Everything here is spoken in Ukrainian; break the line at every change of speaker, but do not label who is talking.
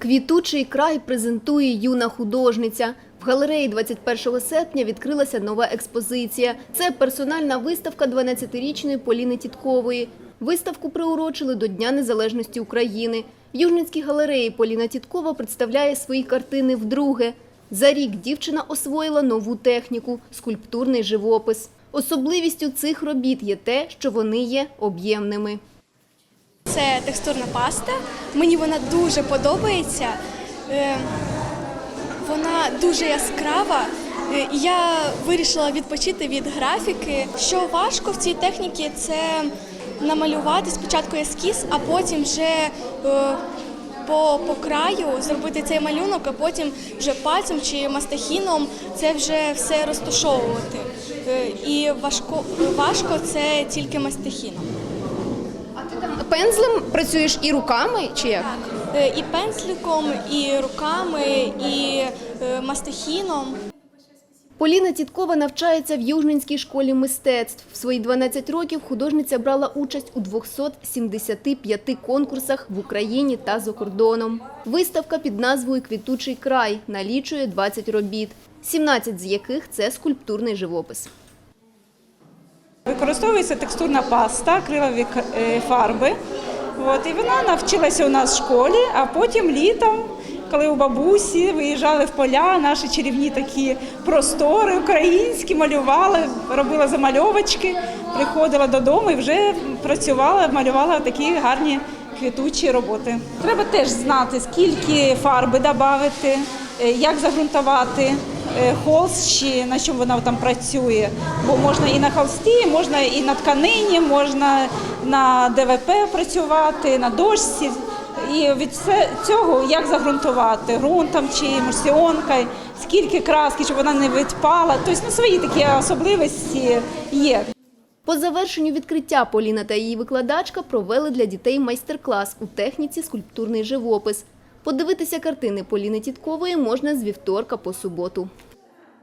Квітучий край презентує юна художниця. В галереї 21 серпня відкрилася нова експозиція. Це персональна виставка 12-річної Поліни Тіткової. Виставку приурочили до Дня Незалежності України. В Южницькій галереї Поліна Тіткова представляє свої картини вдруге. За рік дівчина освоїла нову техніку – скульптурний живопис. Особливістю цих робіт є те, що вони є об'ємними.
Це текстурна паста. Мені вона дуже подобається. Е, Вона дуже яскрава. Е, Я вирішила відпочити від графіки. Що важко в цій техніці, це намалювати спочатку ескіз, а потім вже е, по, по краю зробити цей малюнок, а потім вже пальцем чи мастихіном це вже все розташовувати. І важко, важко це тільки мастихіном.
Пензлем працюєш і руками, чи як?
Е, І пензликом, і руками, і е, мастихіном.
Поліна Тіткова навчається в Южненській школі мистецтв. В свої 12 років художниця брала участь у 275 конкурсах в Україні та за кордоном. Виставка під назвою «Квітучий край» налічує 20 робіт, 17 з яких – це скульптурний живопис.
Використовується текстурна паста, акрилові е, фарби. От, і вона навчилася у нас в школі, а потім літом, коли у бабусі виїжджали в поля, наші чарівні такі простори українські, малювали, робила замальовочки, приходила додому і вже працювала, малювала такі гарні квітучі роботи. Треба теж знати, скільки фарби додати, як загрунтувати е, холст чи на чому вона там працює. Бо можна і на холсті, можна і на тканині, можна на ДВП працювати, на дошці. І від цього як загрунтувати ґрунтом чи емульсіонкою, скільки краски, щоб вона не відпала. Тобто ну, свої такі особливості є.
По завершенню відкриття Поліна та її викладачка провели для дітей майстер-клас у техніці скульптурний живопис. Подивитися картини Поліни Тіткової можна з вівторка по суботу.